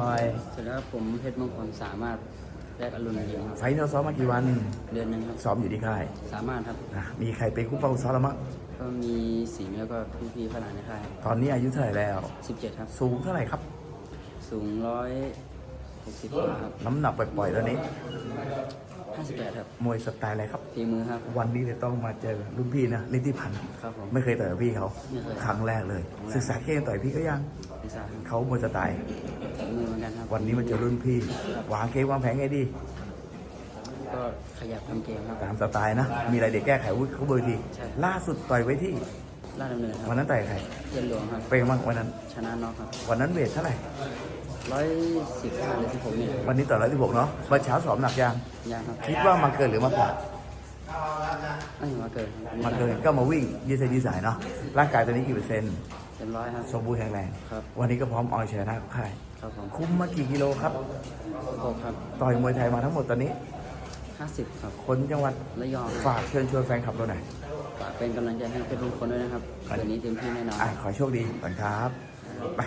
หน่อยสวัสดีครับผมเพชรมงคลสามารถแลกอรุณยิมครับไฟท์เราซ้อมมากี่วัน เดือนหนึ่งครับ ซ้อมอยู่ที่ค่ายสามารถครับนะมีใครเป็นคู่เป้าซ้อมแล้วมั้งก็มีสิงห์แล้วก็พี่ๆพลังในค่ายตอนนี้อายุเท่าไหร่แล้วสิบเจ็ดครับ สูงเท่าไหร่ครับ สูงร้อยหกสิบกว่าครับน้ำหนักปล่อยๆตอนนี้ ห้าสิบแปดครับมวยสไตล์อะไรครับ ฝีมือครับ วันนี้จะต้องมาเจอรุ่นพี่นะลิทธิพันธ์ครับผม ไม่เคยต่อยกับพี่เขาไม่เคยครั้งแรกเลย ครั้งแรก ศึกษาเก่งต่อยพี่ก็ยัง พิซซ่าครับเขามวยสไตล์ วันนี้มาเจอรุ่นพี่วางเกมวางแผนไงดีก็ขยับทำเกมครับ ตามสไตล์นะ มีอะไรเด็กแก้ไขวุฒิเขาเบอร์ที ใช่ ล่าสุดต่อยไว้ที่ลาดดำเนินควันรับนั้นต่อยกับใครเย็นหลวงครับเป็นไงบ้างวันนั้น ชนะน็อกครับวันนั้นเวทเท่าไหร่ร้อยสิบห้าหรือสิบหกเนี่ยวันนี้ต่อร้อยสิบหกเนาะเมื่อเช้าสอบหนักยังยังครับคิดว่ามาเกินหรือมาขาดไม่มาเกินครับมาเกินก็มาวิ่งยืดเส้นยืดสายเนาะร่างกายตอนนี้กี่เปอร์เซ็นต์เต็ม ร้อยครับ สมบูรณ์แข็งแรงครับ วันนี้ก็พร้อมเอาชนะค่าย ครับผมคุ้มมากี่กิโลครับ หกครับต่อยมวยไทยมาทั้งหมดตอนนี้ ห้าสิบครับคนจังหวัดระยองฝากเชิญชวนแฟนคลับเราหน่อย ฝากเป็นกำลังใจให้เพชรมงคลด้วยนะครับครับเดือนนี้เต็มที่แน่นอน อะขอให้โชคดีก่อนครับไป